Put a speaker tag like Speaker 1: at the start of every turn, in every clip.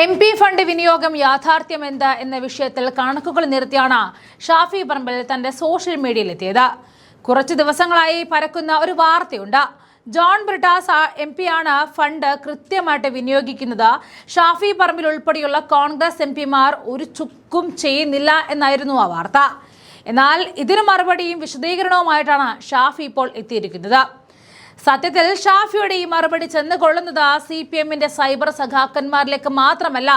Speaker 1: M P fund വിനിയോഗം യാഥാർത്ഥ്യമെന്ത് എന്ന വിഷയത്തിൽ കണക്കുകൾ നിർത്തിയാണ് ഷാഫി പറമ്പിൽ തന്റെ സോഷ്യൽ മീഡിയയിലെത്തിയത്. കുറച്ചു ദിവസങ്ങളായി പരക്കുന്ന ഒരു വാർത്തയുണ്ട്. ജോൺ ബ്രിട്ടാസ് എം ആണ് ഫണ്ട് കൃത്യമായിട്ട് വിനിയോഗിക്കുന്നത്. ഷാഫി പറമ്പിൽ ഉൾപ്പെടെയുള്ള കോൺഗ്രസ് എം പിമാർ ഒരു ചുക്കും ചെയ്യുന്നില്ല എന്നായിരുന്നു ആ വാർത്ത. എന്നാൽ ഇതിന് മറുപടിയും വിശദീകരണവുമായിട്ടാണ് ഷാഫി ഇപ്പോൾ എത്തിയിരിക്കുന്നത്. സത്യത്തിൽ ഷാഫിയുടെ ഈ മറുപടി ചെന്ന് കൊള്ളുന്നത് സി പി എമ്മിന്റെ സൈബർ സഖാക്കന്മാരിലേക്ക് മാത്രമല്ല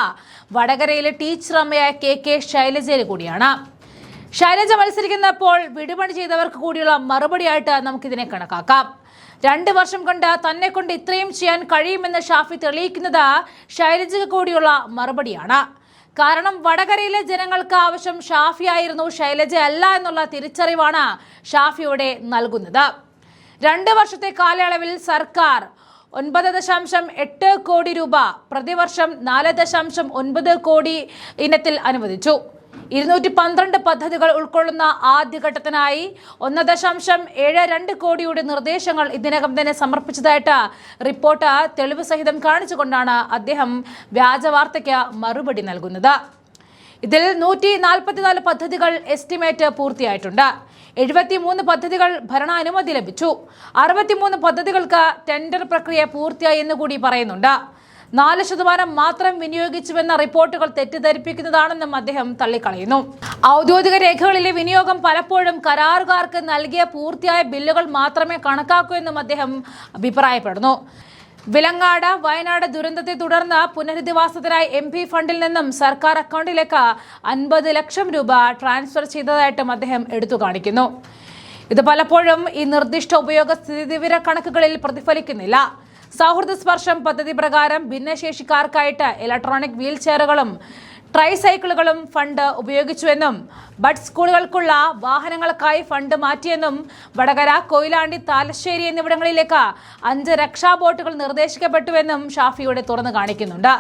Speaker 1: വടകരയിലെ ടീച്ചർ അമ്മയായ കെ കെ ശൈലജയിൽ കൂടിയാണ്. ശൈലജ മത്സരിക്കുന്നപ്പോൾ വിടുപണി ചെയ്തവർക്ക് കൂടിയുള്ള മറുപടിയായിട്ട് നമുക്കിതിനെ കണക്കാക്കാം. രണ്ട് വർഷം കൊണ്ട് തന്നെ കൊണ്ട് ഇത്രയും ചെയ്യാൻ കഴിയുമെന്ന് ഷാഫി തെളിയിക്കുന്നത് ശൈലജയ്ക്ക് കൂടിയുള്ള മറുപടിയാണ്. കാരണം വടകരയിലെ ജനങ്ങൾക്ക് ആവശ്യം ഷാഫി ആയിരുന്നു ശൈലജ അല്ല എന്നുള്ള തിരിച്ചറിവാണ് ഷാഫിയോടെ നൽകുന്നത്. രണ്ട് വർഷത്തെ കാലയളവിൽ സർക്കാർ ഒൻപത് ദശാംശം എട്ട് കോടി രൂപ പ്രതിവർഷം നാല് ദശാംശം ഒൻപത് കോടി ഇനത്തിൽ അനുവദിച്ചു. ഇരുന്നൂറ്റി പന്ത്രണ്ട് പദ്ധതികൾ ഉൾക്കൊള്ളുന്ന ആദ്യഘട്ടത്തിനായി ഒന്ന് ദശാംശം ഏഴ് രണ്ട് കോടിയുടെ നിർദ്ദേശങ്ങൾ ഇതിനകം തന്നെ സമർപ്പിച്ചതായിട്ട് റിപ്പോർട്ട് തെളിവ് സഹിതം കാണിച്ചുകൊണ്ടാണ് അദ്ദേഹം വ്യാജവാർത്തയ്ക്ക് മറുപടി നൽകുന്നത്. ഇതിൽ നൂറ്റി നാൽപ്പത്തിനാല് പദ്ധതികൾ എസ്റ്റിമേറ്റ് പൂർത്തിയായിട്ടുണ്ട്. എഴുപത്തിമൂന്ന് പദ്ധതികൾ ഭരണാനുമതി ലഭിച്ചു. അറുപത്തിമൂന്ന് പദ്ധതികൾക്ക് ടെൻഡർ പ്രക്രിയ പൂർത്തിയായി എന്ന് കൂടി പറയുന്നുണ്ട്. നാല് ശതമാനം മാത്രം വിനിയോഗിച്ചുവെന്ന റിപ്പോർട്ടുകൾ തെറ്റിദ്ധരിപ്പിക്കുന്നതാണെന്നും അദ്ദേഹം തള്ളിക്കളയുന്നു. ഔദ്യോഗിക രേഖകളിലെ വിനിയോഗം പലപ്പോഴും കരാറുകാർക്ക് നൽകിയ പൂർത്തിയായ ബില്ലുകൾ മാത്രമേ കണക്കാക്കൂ എന്നും അദ്ദേഹം അഭിപ്രായപ്പെടുന്നു. വിലങ്ങാട് വയനാട് ദുരന്തത്തെ തുടർന്ന് പുനരധിവാസത്തിനായി എം പി ഫണ്ടിൽ നിന്നും സർക്കാർ അക്കൗണ്ടിലേക്ക് അൻപത് ലക്ഷം രൂപ ട്രാൻസ്ഫർ ചെയ്തതായിട്ടും അദ്ദേഹം എടുത്തു കാണിക്കുന്നു. ഇത് പലപ്പോഴും ഈ നിർദ്ദിഷ്ട ഉപയോഗ സ്ഥിതിവിവര കണക്കുകളിൽ പ്രതിഫലിക്കുന്നില്ല. സൗഹൃദ സ്പർശം പദ്ധതി പ്രകാരം ഭിന്നശേഷിക്കാർക്കായിട്ട് ഇലക്ട്രോണിക് വീൽ ചെയറുകളും ട്രൈസൈക്കിളുകളും ഫണ്ട് ഉപയോഗിച്ചുവെന്നും ബഡ് സ്കൂളുകൾക്കുള്ള വാഹനങ്ങൾക്കായി ഫണ്ട് മാറ്റിയെന്നും വടകര കൊയിലാണ്ടി താലശ്ശേരി എന്നിവിടങ്ങളിലേക്ക് അഞ്ച് രക്ഷാ ബോട്ടുകൾ നിർദ്ദേശിക്കപ്പെട്ടുവെന്നും ഷാഫിയുടെ തുറന്നു കാണിക്കുന്നുണ്ട്.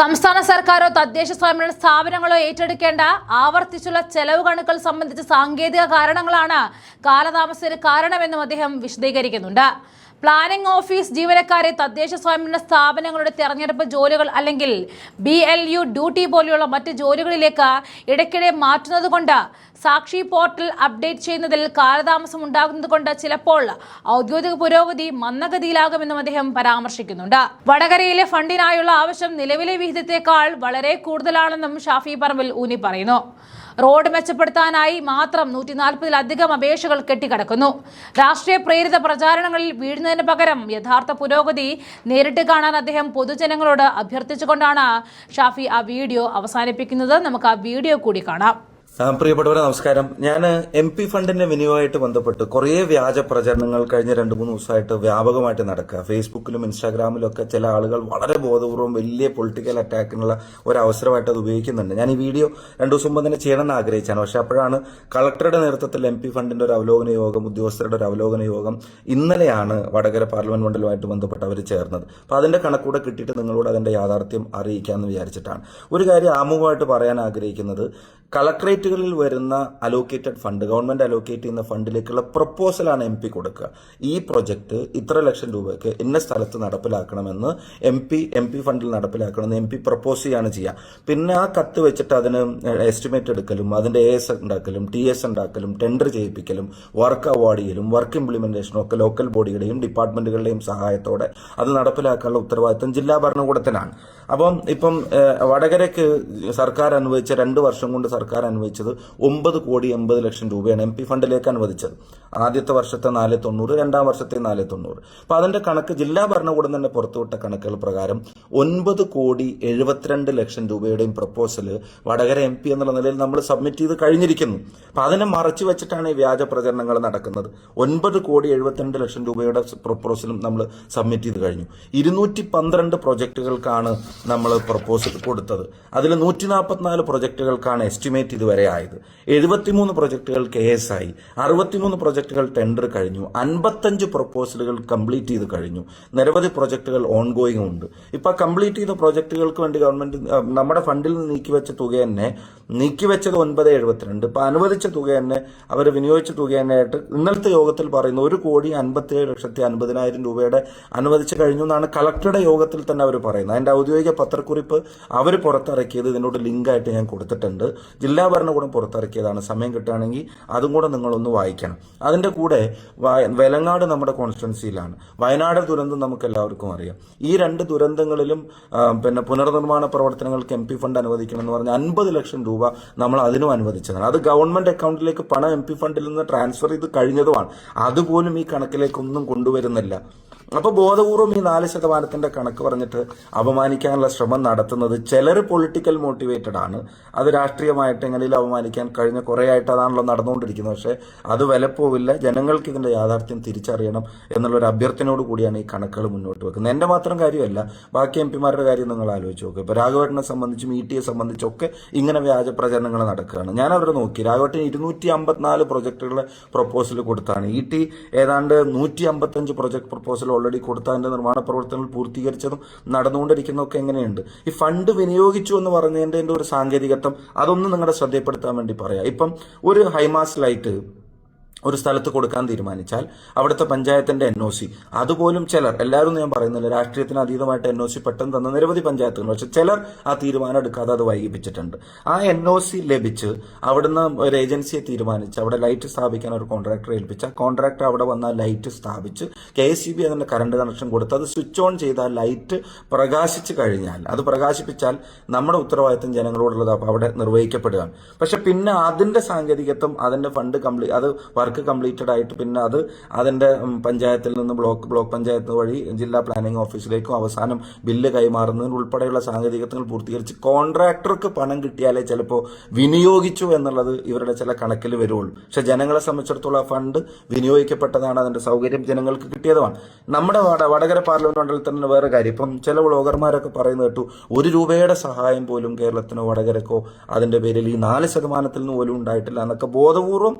Speaker 1: സംസ്ഥാന സർക്കാരോ തദ്ദേശ സ്വയംഭരണ സ്ഥാപനങ്ങളോ ഏറ്റെടുക്കേണ്ട ആവർത്തിച്ചുള്ള ചെലവ് കണക്കുകൾ സംബന്ധിച്ച സാങ്കേതിക കാരണങ്ങളാണ് കാലതാമസത്തിന് കാരണമെന്നും അദ്ദേഹം വിശദീകരിക്കുന്നുണ്ട്. പ്ലാനിംഗ് ഓഫീസ് ജീവനക്കാരെ തദ്ദേശ സ്വയംഭരണ സ്ഥാപനങ്ങളുടെ തെരഞ്ഞെടുപ്പ് ജോലികൾ അല്ലെങ്കിൽ ബി എൽ യു ഡ്യൂട്ടി പോലെയുള്ള മറ്റ് ജോലികളിലേക്ക് ഇടയ്ക്കിടെ മാറ്റുന്നത് കൊണ്ട് സാക്ഷി പോർട്ടൽ അപ്ഡേറ്റ് ചെയ്യുന്നതിൽ കാലതാമസം ഉണ്ടാകുന്നതുകൊണ്ട് ചിലപ്പോൾ ഔദ്യോഗിക പുരോഗതി മന്ദഗതിയിലാകുമെന്നും അദ്ദേഹം പരാമർശിക്കുന്നുണ്ട്. വടകരയിലെ ഫണ്ടിനായുള്ള ആവശ്യം നിലവിലെ വിഹിതത്തെക്കാൾ വളരെ കൂടുതലാണെന്നും ഷാഫി പറമ്പിൽ ഊന്നി പറയുന്നു. റോഡ് മെച്ചപ്പെടുത്താനായി മാത്രം നൂറ്റി നാൽപ്പതിലധികം അപേക്ഷകൾ കെട്ടിക്കിടക്കുന്നു. രാഷ്ട്രീയ പ്രേരിത പ്രചാരണങ്ങളിൽ വീഴുന്നതിന് പകരം യഥാർത്ഥ പുരോഗതി നേരിട്ട് കാണാൻ അദ്ദേഹം പൊതുജനങ്ങളോട് അഭ്യർത്ഥിച്ചുകൊണ്ടാണ് ഷാഫി ആ വീഡിയോ അവസാനിപ്പിക്കുന്നത്. നമുക്ക് ആ വീഡിയോ കൂടി കാണാം.
Speaker 2: പ്രിയപ്പെട്ടവരെ നമസ്കാരം. ഞാൻ എം പി ഫണ്ടിന്റെ വിനിയോഗമായിട്ട് ബന്ധപ്പെട്ട് കുറേ വ്യാജ പ്രചരണങ്ങൾ കഴിഞ്ഞ രണ്ട് മൂന്ന് ദിവസമായിട്ട് വ്യാപകമായിട്ട് നടക്കുക. ഫേസ്ബുക്കിലും ഇൻസ്റ്റാഗ്രാമിലും ഒക്കെ ചില ആളുകൾ വളരെ ബോധപൂർവം വലിയ പൊളിറ്റിക്കൽ അറ്റാക്കിനുള്ള ഒരു അവസരമായിട്ട് അത് ഉപയോഗിക്കുന്നുണ്ട്. ഞാൻ ഈ വീഡിയോ രണ്ടു ദിവസം മുമ്പ് തന്നെ ചെയ്യണമെന്ന് ആഗ്രഹിച്ചാണ്. പക്ഷെ അപ്പോഴാണ് കളക്ടറുടെ നേതൃത്വത്തിൽ എം പി ഫണ്ടിന്റെ ഒരു അവലോകന യോഗം ഉദ്യോഗസ്ഥരുടെ ഒരു അവലോകന യോഗം ഇന്നലെയാണ് വടകര പാർലമെന്റ് മണ്ഡലമായിട്ട് ബന്ധപ്പെട്ട് അവർ ചേർന്നത്. അപ്പൊ അതിന്റെ കണക്കൂടെ കിട്ടിയിട്ട് നിങ്ങളോട് അതിന്റെ യാഥാർത്ഥ്യം അറിയിക്കാമെന്ന് വിചാരിച്ചിട്ടാണ്. ഒരു കാര്യം ആമുഖമായിട്ട് പറയാൻ ആഗ്രഹിക്കുന്നത് കളക്ടറേറ്റുകളിൽ വരുന്ന അലോക്കേറ്റഡ് ഫണ്ട് ഗവൺമെന്റ് അലോക്കേറ്റ് ചെയ്യുന്ന ഫണ്ടിലേക്കുള്ള പ്രപ്പോസലാണ് എം പി കൊടുക്കുക. ഈ പ്രൊജക്ട് ഇത്ര ലക്ഷം രൂപയ്ക്ക് ഇന്ന സ്ഥലത്ത് നടപ്പിലാക്കണമെന്ന് എം പി എം പി ഫണ്ടിൽ നടപ്പിലാക്കണമെന്ന് എം പി പ്രപ്പോസ് ചെയ്യാണ് ചെയ്യുക. പിന്നെ ആ കത്ത് വെച്ചിട്ട് അതിന് എസ്റ്റിമേറ്റ് എടുക്കലും അതിന്റെ എ എസ് ഉണ്ടാക്കലും ടി എസ് ഉണ്ടാക്കലും ടെൻഡർ ചെയ്യിപ്പിക്കലും വർക്ക് അവാർഡ് ചെയ്യലും വർക്ക് ഇംപ്ലിമെന്റേഷനും ഒക്കെ ലോക്കൽ ബോഡിയുടെയും ഡിപ്പാർട്ട്മെന്റുകളുടെയും സഹായത്തോടെ അത് നടപ്പിലാക്കാനുള്ള ഉത്തരവാദിത്തം ജില്ലാ ഭരണകൂടത്തിനാണ്. അപ്പം ഇപ്പം വടകരയ്ക്ക് സർക്കാർ അനുവദിച്ച രണ്ട് വർഷം കൊണ്ട് സർക്കാർ അനുവദിച്ചത് ഒമ്പത് കോടി എൺപത് ലക്ഷം രൂപയാണ് എം പി ഫണ്ടിലേക്ക് അനുവദിച്ചത്. ആദ്യത്തെ വർഷത്തെ നാല് തൊണ്ണൂറ് രണ്ടാം വർഷത്തെ നാല് തൊണ്ണൂറ്. അപ്പൊ അതിന്റെ കണക്ക് ജില്ലാ ഭരണകൂടം തന്നെ പുറത്തുവിട്ട കണക്കുകൾ പ്രകാരം ഒൻപത് കോടി എഴുപത്തിരണ്ട് ലക്ഷം രൂപയുടെയും പ്രപ്പോസൽ വടകര എം പി എന്നുള്ള നിലയിൽ നമ്മൾ സബ്മിറ്റ് ചെയ്ത് കഴിഞ്ഞിരിക്കുന്നു. അപ്പൊ അതിനെ മറച്ചു വെച്ചിട്ടാണ് ഈ വ്യാജ പ്രചരണങ്ങൾ നടക്കുന്നത്. ഒൻപത് കോടി എഴുപത്തിരണ്ട് ലക്ഷം രൂപയുടെ പ്രപ്പോസലും നമ്മൾ സബ്മിറ്റ് ചെയ്ത് കഴിഞ്ഞു. ഇരുന്നൂറ്റി പന്ത്രണ്ട് പ്രൊജക്ടുകൾക്കാണ് നമ്മൾ പ്രപ്പോസൽ കൊടുത്തത്. അതിൽ നൂറ്റി നാൽപ്പത്തിനാല് പ്രൊജക്ടുകൾക്കാണ് എസ്റ്റിമേറ്റ് ഇതുവരെ ആയത്. എഴുപത്തിമൂന്ന് പ്രൊജക്ടുകൾ കെ എസ് ആയി. അറുപത്തിമൂന്ന് പ്രൊജക്ടുകൾ ടെൻഡർ കഴിഞ്ഞു. അൻപത്തഞ്ച് പ്രൊപ്പോസലുകൾ കംപ്ലീറ്റ് ചെയ്ത് കഴിഞ്ഞു. നിരവധി പ്രൊജക്ടുകൾ ഓൺഗോയിങ് ഉണ്ട്. ഇപ്പോൾ കംപ്ലീറ്റ് ചെയ്ത പ്രൊജക്ടുകൾക്ക് വേണ്ടി ഗവൺമെന്റ് നമ്മുടെ ഫണ്ടിൽ നിന്ന് നീക്കിവെച്ച തുക തന്നെ നീക്കിവെച്ചത് ഒൻപത് എഴുപത്തിരണ്ട്. ഇപ്പൊ അനുവദിച്ച തുക തന്നെ അവർ വിനിയോഗിച്ച തുക തന്നെ ആയിട്ട് ഇന്നലത്തെ യോഗത്തിൽ പറയുന്നു ഒരു കോടി അൻപത്തിയേഴ് ലക്ഷത്തി അൻപതിനായിരം രൂപയുടെ അനുവദിച്ചു കഴിഞ്ഞു എന്നാണ് കളക്ടറുടെ യോഗത്തിൽ തന്നെ അവർ പറയുന്നത്. അതിന്റെ ഔദ്യോഗിക പത്രക്കുറിപ്പ് അവർ പുറത്തിറക്കിയത് ഇതിനോട് ലിങ്കായിട്ട് ഞാൻ കൊടുത്തിട്ടുണ്ട്. ജില്ലാ ഭരണകൂടം പുറത്തിറക്കിയതാണ്. സമയം കിട്ടുകയാണെങ്കിൽ അതും കൂടെ നിങ്ങളൊന്ന് വായിക്കണം. അതിന്റെ കൂടെ വയലങ്ങാട് നമ്മുടെ കോൺസ്റ്റിറ്റ്യൻസിയിലാണ് വയനാട് ദുരന്തം നമുക്ക് എല്ലാവർക്കും അറിയാം. ഈ രണ്ട് ദുരന്തങ്ങളിലും പിന്നെ പുനർനിർമ്മാണ പ്രവർത്തനങ്ങൾക്ക് എം പി ഫണ്ട് അനുവദിക്കണം എന്ന് പറഞ്ഞ അൻപത് ലക്ഷം രൂപ നമ്മൾ അതിനും അനുവദിച്ചതാണ്. അത് ഗവൺമെന്റ് അക്കൗണ്ടിലേക്ക് പണം എം പി ഫണ്ടിൽ നിന്ന് ട്രാൻസ്ഫർ ചെയ്ത് കഴിഞ്ഞതുമാണ്. അതുപോലും ഈ കണക്കിലേക്കൊന്നും കൊണ്ടുവരുന്നില്ല. അപ്പൊ ബോധപൂർവം ഈ നാല് ശതമാനത്തിന്റെ കണക്ക് പറഞ്ഞിട്ട് അപമാനിക്കാനുള്ള ശ്രമം നടത്തുന്നത് ചിലർ പൊളിറ്റിക്കൽ മോട്ടിവേറ്റഡ് ആണ്. അത് രാഷ്ട്രീയമായിട്ട് എങ്ങനെയും അപമാനിക്കാൻ കഴിഞ്ഞ കുറെ ആയിട്ട് അതാണല്ലോ നടന്നുകൊണ്ടിരിക്കുന്നത്. പക്ഷേ അത് വിലപ്പോവില്ല. ജനങ്ങൾക്ക് ഇതിന്റെ യാഥാർത്ഥ്യം തിരിച്ചറിയണം എന്നുള്ള ഒരു അഭ്യർത്ഥനയോട് കൂടിയാണ് ഈ കണക്കുകൾ മുന്നോട്ട് വെക്കുന്നത്. എന്റെ മാത്രം കാര്യമല്ല ബാക്കി എം പിമാരുടെ കാര്യം നിങ്ങൾ ആലോചിച്ച് നോക്കുക ഇപ്പൊ രാഘവേട്ടനെ സംബന്ധിച്ചും ഇ ടിയെ സംബന്ധിച്ചൊക്കെ ഇങ്ങനെ വ്യാജ പ്രചരണങ്ങൾ നടക്കുകയാണ്. ഞാൻ അവരുടെ നോക്കി. രാഘവട്ടൻ ഇരുന്നൂറ്റി അമ്പത്തിനാല് പ്രൊജക്ടുകളുടെ പ്രൊപ്പോസൽ കൊടുത്താണ്. ഇ ടി ഏതാണ്ട് നൂറ്റി അമ്പത്തഞ്ച് പ്രൊജക്ട് പ്രൊപ്പോസൽ ഓൾറെഡി കൊടുത്ത അതിന്റെ നിർമ്മാണ പ്രവർത്തനങ്ങൾ പൂർത്തീകരിച്ചതും നടന്നുകൊണ്ടിരിക്കുന്നതൊക്കെ എങ്ങനെയുണ്ട്? ഈ ഫണ്ട് വിനിയോഗിച്ചു എന്ന് പറഞ്ഞതിന്റെ ഒരു സാങ്കേതികത്വം അതൊന്നും നിങ്ങളുടെ ശ്രദ്ധയപ്പെടുത്താൻ വേണ്ടി പറയാം. ഇപ്പം ഒരു ഹൈമാസ് ലൈറ്റ് ഒരു സ്ഥലത്ത് കൊടുക്കാൻ തീരുമാനിച്ചാൽ അവിടുത്തെ പഞ്ചായത്തിന്റെ എൻ ഒ സി അതുപോലും ചിലർ എല്ലാവരും ഞാൻ പറയുന്നില്ല രാഷ്ട്രീയത്തിന് അതീതമായിട്ട് എൻ ഒ സി പെട്ടെന്ന് തന്ന നിരവധി പഞ്ചായത്തുകൾ പക്ഷെ ചിലർ ആ തീരുമാനം എടുക്കാതെ അത് വൈകിപ്പിച്ചിട്ടുണ്ട്. ആ എൻ ഒ സി ലഭിച്ച് അവിടുന്ന് ഒരു ഏജൻസിയെ തീരുമാനിച്ച് അവിടെ ലൈറ്റ് സ്ഥാപിക്കാൻ ഒരു കോൺട്രാക്ടറെ ഏൽപ്പിച്ച കോൺട്രാക്ടർ അവിടെ വന്ന ലൈറ്റ് സ്ഥാപിച്ച് കെ എസ് സി ബി അതിന്റെ കറണ്ട് കണക്ഷൻ കൊടുത്ത് അത് സ്വിച്ച് ഓൺ ചെയ്താൽ ലൈറ്റ് പ്രകാശിച്ചു കഴിഞ്ഞാൽ അത് പ്രകാശിപ്പിച്ചാൽ നമ്മുടെ ഉത്തരവാദിത്തം ജനങ്ങളോടുള്ളത് അപ്പോൾ അവിടെ നിർവഹിക്കപ്പെടുകയാണ്. പക്ഷെ പിന്നെ അതിന്റെ സാങ്കേതികത്വം അതിന്റെ ഫണ്ട് കംപ്ലീറ്റ് അത് വർക്ക് കംപ്ലീറ്റഡ് ആയിട്ട് പിന്നെ അത് അതിന്റെ പഞ്ചായത്തിൽ നിന്ന് ബ്ലോക്ക് ബ്ലോക്ക് പഞ്ചായത്ത് വഴി ജില്ലാ പ്ലാനിംഗ് ഓഫീസിലേക്കും അവസാനം ബില്ല് കൈമാറുന്നതിന് ഉൾപ്പെടെയുള്ള സാങ്കേതികത്വങ്ങൾ പൂർത്തീകരിച്ച് കോൺട്രാക്ടർക്ക് പണം കിട്ടിയാലേ ചിലപ്പോൾ വിനിയോഗിച്ചു എന്നുള്ളത് ഇവരുടെ ചില കണക്കിൽ വരുള്ളൂ. പക്ഷെ ജനങ്ങളെ സംബന്ധിച്ചിടത്തോളം ആ ഫണ്ട് വിനിയോഗിക്കപ്പെട്ടതാണ് അതിന്റെ സൗകര്യം ജനങ്ങൾക്ക് കിട്ടിയതുമാണ്. നമ്മുടെ വട- വടകര പാർലമെന്റ് മണ്ഡലത്തിൽ തന്നെ വേറെ കാര്യം. ഇപ്പം ചില വ്ളോഗർമാരൊക്കെ പറയുന്നത് കേട്ടു ഒരു രൂപയുടെ സഹായം പോലും കേരളത്തിനോ വടകരക്കോ അതിന്റെ പേരിൽ ഈ നാല് ശതമാനത്തിൽ നിന്ന് പോലും ഉണ്ടായിട്ടില്ല എന്നൊക്കെ ബോധപൂർവം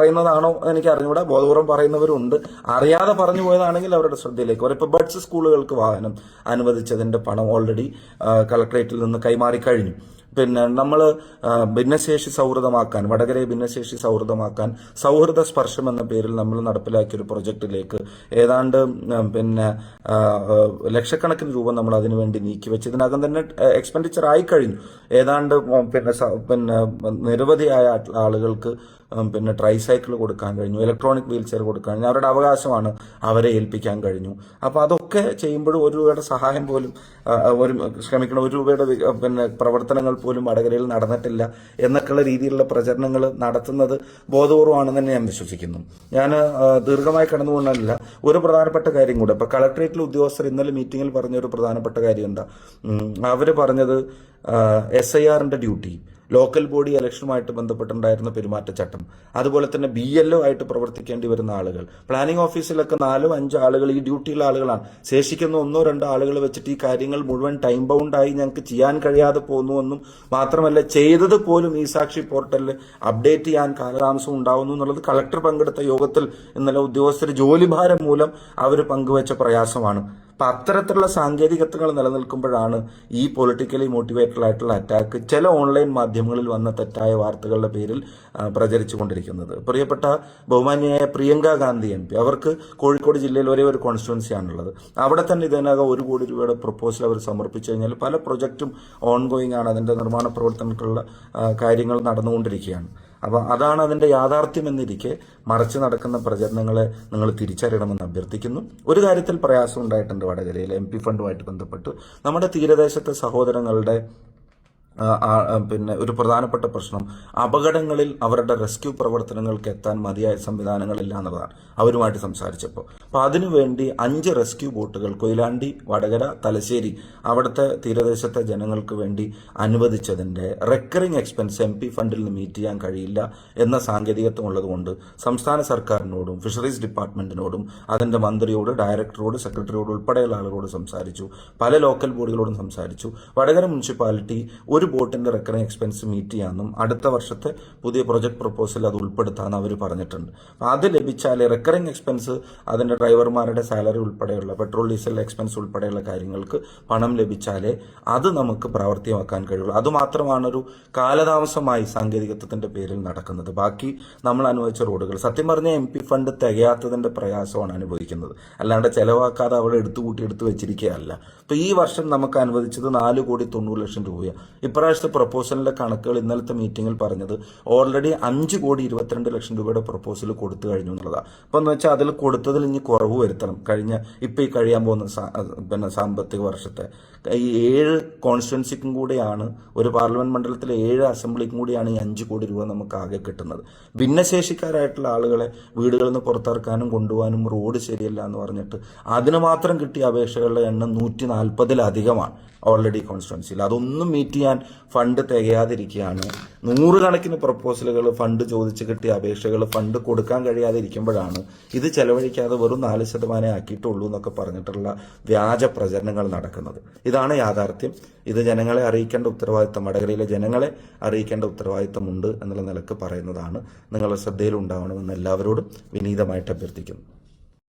Speaker 2: പറയുന്നതാണോ എനിക്ക് അറിഞ്ഞുകൂടാ ബോധപൂർവം പറയുന്നവരുണ്ട്. അറിയാതെ പറഞ്ഞു പോയതാണെങ്കിൽ അവരുടെ ശ്രദ്ധയിലേക്ക് വരും. ഇപ്പൊ ബഡ്സ് സ്കൂളുകൾക്ക് വാഹനം അനുവദിച്ചതിന്റെ പണം ഓൾറെഡി കളക്ടറേറ്റിൽ നിന്ന് കൈമാറി കഴിഞ്ഞു. പിന്നെ നമ്മൾ ഭിന്നശേഷി സൗഹൃദമാക്കാൻ വടകരയെ ഭിന്നശേഷി സൗഹൃദമാക്കാൻ സൗഹൃദ സ്പർശം എന്ന പേരിൽ നമ്മൾ നടപ്പിലാക്കിയ ഒരു ഏതാണ്ട് പിന്നെ ലക്ഷക്കണക്കിന് രൂപ നമ്മൾ അതിനുവേണ്ടി നീക്കിവെച്ച് ഇതിനകം തന്നെ എക്സ്പെൻഡിച്ചർ ആയി കഴിഞ്ഞു. ഏതാണ്ട് പിന്നെ പിന്നെ നിരവധിയായ ആളുകൾക്ക് പിന്നെ ട്രൈസൈക്കിൾ കൊടുക്കാൻ കഴിഞ്ഞു ഇലക്ട്രോണിക് വീൽ ചെയർ കൊടുക്കാൻ കഴിഞ്ഞു അവരുടെ അവകാശമാണ് അവരെ ഏൽപ്പിക്കാൻ കഴിഞ്ഞു. അപ്പോൾ അതൊക്കെ ചെയ്യുമ്പോഴും ഒരു രൂപയുടെ സഹായം പോലും ഒരു ശ്രമിക്കണം ഒരു രൂപയുടെ പിന്നെ പ്രവർത്തനങ്ങൾ പോലും വടകരയിൽ നടന്നിട്ടില്ല എന്നൊക്കെയുള്ള രീതിയിലുള്ള പ്രചരണങ്ങൾ നടത്തുന്നത് ബോധപൂർവമാണെന്ന് തന്നെ ഞാൻ വിശ്വസിക്കുന്നു. ഞാൻ ദീർഘമായി കടന്നുകൊണ്ടല്ല ഒരു പ്രധാനപ്പെട്ട കാര്യം കൂടെ ഇപ്പൊ കളക്ടറേറ്റിലെ ഉദ്യോഗസ്ഥർ ഇന്നലെ മീറ്റിംഗിൽ പറഞ്ഞ ഒരു പ്രധാനപ്പെട്ട കാര്യം എന്താ ഉം, അവർ പറഞ്ഞത് എസ് ഐ ആറിന്റെ ഡ്യൂട്ടി ലോക്കൽ ബോഡി ഇലക്ഷനുമായിട്ട് ബന്ധപ്പെട്ടുണ്ടായിരുന്ന പെരുമാറ്റച്ചട്ടം. അതുപോലെ തന്നെ ബി എൽ ആയിട്ട് പ്രവർത്തിക്കേണ്ടി വരുന്ന ആളുകൾ. പ്ലാനിംഗ് ഓഫീസിലൊക്കെ നാലോ അഞ്ചോ ആളുകൾ ഈ ഡ്യൂട്ടിയുള്ള ആളുകളാണ്. ശേഷിക്കുന്ന ഒന്നോ രണ്ടോ ആളുകൾ വെച്ചിട്ട് ഈ കാര്യങ്ങൾ മുഴുവൻ ടൈം ബൗണ്ടായി ഞങ്ങൾക്ക് ചെയ്യാൻ കഴിയാതെ പോകുന്നുവെന്നും മാത്രമല്ല ചെയ്തത് പോലും ഈ സാക്ഷി പോർട്ടലിൽ അപ്ഡേറ്റ് ചെയ്യാൻ കാലതാമസം ഉണ്ടാവുന്നു എന്നുള്ളത് കളക്ടർ പങ്കെടുത്ത യോഗത്തിൽ ഇന്നലെ ഉദ്യോഗസ്ഥർ ജോലിഭാരം മൂലം അവർ പങ്കുവച്ച പ്രയാസമാണ്. അപ്പൊ അത്തരത്തിലുള്ള സാങ്കേതികത്വങ്ങൾ നിലനിൽക്കുമ്പോഴാണ് ഈ പൊളിറ്റിക്കലി മോട്ടിവേറ്റഡ് ആയിട്ടുള്ള അറ്റാക്ക് ചില ഓൺലൈൻ മാധ്യമങ്ങളിൽ വന്ന തെറ്റായ വാർത്തകളുടെ പേരിൽ പ്രചരിച്ചു കൊണ്ടിരിക്കുന്നത് പ്രിയപ്പെട്ട ബഹുമാന്യായ പ്രിയങ്ക ഗാന്ധി എം പി അവർക്ക് കോഴിക്കോട് ജില്ലയിൽ ഒരേ ഒരു കോൺസ്റ്റിറ്റുവൻസിയാണുള്ളത് അവിടെ തന്നെ ഇതിനകം ഒരു കോടി രൂപയുടെ പ്രപ്പോസൽ അവർ സമർപ്പിച്ചു കഴിഞ്ഞാൽ പല പ്രൊജക്റ്റും ഓൺഗോയിങ് ആണ്. അതിന്റെ നിർമ്മാണ പ്രവർത്തനത്തിലുള്ള കാര്യങ്ങൾ നടന്നുകൊണ്ടിരിക്കുകയാണ്. അപ്പൊ അതാണ് അതിന്റെ യാഥാർത്ഥ്യം എന്നിരിക്കെ മറച്ചു നടക്കുന്ന പ്രചരണങ്ങളെ നിങ്ങൾ തിരിച്ചറിയണമെന്ന് അഭ്യർത്ഥിക്കുന്നു. ഒരു കാര്യത്തിൽ പ്രയാസം ഉണ്ടായിട്ടുണ്ട് വടകരയിൽ. എം പി ഫണ്ടുമായിട്ട് ബന്ധപ്പെട്ട്. നമ്മുടെ തീരദേശത്തെ സഹോദരങ്ങളുടെ പിന്നെ ഒരു പ്രധാനപ്പെട്ട പ്രശ്നം. അപകടങ്ങളിൽ അവരുടെ റെസ്ക്യൂ പ്രവർത്തനങ്ങൾക്ക് എത്താൻ മതിയായ സംവിധാനങ്ങളില്ല എന്നുള്ളതാണ് അവരുമായിട്ട് സംസാരിച്ചപ്പോൾ. അപ്പൊ അതിനുവേണ്ടി അഞ്ച് റെസ്ക്യൂ ബോട്ടുകൾ കൊയിലാണ്ടി വടകര തലശ്ശേരി അവിടുത്തെ തീരദേശത്തെ ജനങ്ങൾക്ക് വേണ്ടി അനുവദിച്ചതിന്റെ റെക്കറിംഗ് എക്സ്പെൻസ് എം ഫണ്ടിൽ നിന്ന് മീറ്റ് ചെയ്യാൻ കഴിയില്ല എന്ന സാങ്കേതികത്വം ഉള്ളതുകൊണ്ട് സംസ്ഥാന സർക്കാരിനോടും ഫിഷറീസ് ഡിപ്പാർട്ട്മെന്റിനോടും അതിന്റെ മന്ത്രിയോട് ഡയറക്ടറോട് സെക്രട്ടറിയോട് ഉൾപ്പെടെയുള്ള ആളുകളോട് സംസാരിച്ചു. പല ലോക്കൽ ബോഡികളോടും സംസാരിച്ചു. വടകര മുനിസിപ്പാലിറ്റി ഒരു ബോട്ടിന്റെ റെക്കറിംഗ് എക്സ്പെൻസ് മീറ്റ് ചെയ്യാമെന്നും അടുത്ത വർഷത്തെ പുതിയ പ്രൊജക്ട് പ്രപ്പോസൽ അത് ഉൾപ്പെടുത്താമെന്ന് അവർ പറഞ്ഞിട്ടുണ്ട്. അത് ലഭിച്ചാൽ റെക്കറിംഗ് എക്സ്പെൻസ് അതിന്റെ ഡ്രൈവർമാരുടെ സാലറി ഉൾപ്പെടെയുള്ള പെട്രോൾ ഡീസൽ എക്സ്പെൻസ് ഉൾപ്പെടെയുള്ള കാര്യങ്ങൾക്ക് പണം ലഭിച്ചാലേ അത് നമുക്ക് പ്രാവർത്തികമാക്കാൻ കഴിയുള്ളൂ. അതുമാത്രമാണ് ഒരു കാലതാമസമായി സാങ്കേതികത്വത്തിന്റെ പേരിൽ നടക്കുന്നത്. ബാക്കി നമ്മൾ അനുഭവിച്ച റോഡുകൾ. സത്യം പറഞ്ഞ എം പി ഫണ്ട് തികയാത്തതിന്റെ പ്രയാസമാണ് അനുഭവിക്കുന്നത്. അല്ലാണ്ട് ചെലവാക്കാതെ അവിടെ എടുത്തുകൂട്ടി എടുത്തു വെച്ചിരിക്കുകയല്ല. അപ്പോൾ ഈ വർഷം നമുക്ക് അനുവദിച്ചത് നാല് കോടി തൊണ്ണൂറ് ലക്ഷം രൂപയാണ് ഇപ്രാവശ്യത്തെ പ്രപ്പോസലിന്റെ കണക്കുകൾ ഇന്നലത്തെ മീറ്റിംഗിൽ പറഞ്ഞത് ഓൾറെഡി അഞ്ച് കോടി ഇരുപത്തിരണ്ട് ലക്ഷം രൂപയുടെ പ്രപ്പോസൽ കൊടുത്തു കഴിഞ്ഞു എന്നുള്ളതാണ് അപ്പൊ എന്ന് വെച്ചാൽ അതിൽ കൊടുത്തതിൽ ഇനി കുറവ് വരുത്തണം. കഴിഞ്ഞ ഇപ്പൊ ഈ കഴിയാൻ പോകുന്ന പിന്നെ സാമ്പത്തിക വർഷത്തെ. ഈ ഏഴ് കോൺസ്റ്റിറ്റ്യുവൻസിക്കും കൂടിയാണ് ഒരു പാർലമെന്റ് മണ്ഡലത്തിലെ ഏഴ് അസംബ്ലിക്കും കൂടിയാണ് ഈ അഞ്ച് കോടി രൂപ നമുക്ക് ആകെ കിട്ടുന്നത്. ഭിന്നശേഷിക്കാരായിട്ടുള്ള ആളുകളെ വീടുകളിൽ നിന്ന് പുറത്തിറക്കാനും കൊണ്ടുപോകാനും റോഡ് ശരിയല്ല എന്ന് പറഞ്ഞിട്ട് അതിന് മാത്രം കിട്ടിയ അപേക്ഷകളുടെ എണ്ണം നൂറ്റി നാൽപ്പതിലധികമാണ് ഓൾറെഡി കോൺസ്റ്റിറ്റ്യുവൻസിയിൽ അതൊന്നും മീറ്റ് ചെയ്യാൻ ഫണ്ട് തികയാതിരിക്കുകയാണ്. നൂറുകണക്കിന് പ്രപ്പോസലുകൾ ഫണ്ട് ചോദിച്ച് കിട്ടിയ അപേക്ഷകൾ ഫണ്ട് കൊടുക്കാൻ കഴിയാതിരിക്കുമ്പോഴാണ് ഇത് ചെലവഴിക്കാതെ വെറും നാല് ശതമാനം ആക്കിയിട്ടുള്ളൂ എന്നൊക്കെ പറഞ്ഞിട്ടുള്ള വ്യാജ പ്രചരണങ്ങൾ നടക്കുന്നത്. ഇതാണ് യാഥാർത്ഥ്യം. ഇത് ജനങ്ങളെ അറിയിക്കേണ്ട ഉത്തരവാദിത്തം വടകരയിലെ ജനങ്ങളെ അറിയിക്കേണ്ട ഉത്തരവാദിത്തമുണ്ട് എന്നുള്ള നിലയ്ക്ക് പറയുന്നതാണ്. നിങ്ങളുടെ ശ്രദ്ധയിൽ ഉണ്ടാവണമെന്ന് എല്ലാവരോടും വിനീതമായിട്ട് അഭ്യർത്ഥിക്കുന്നു.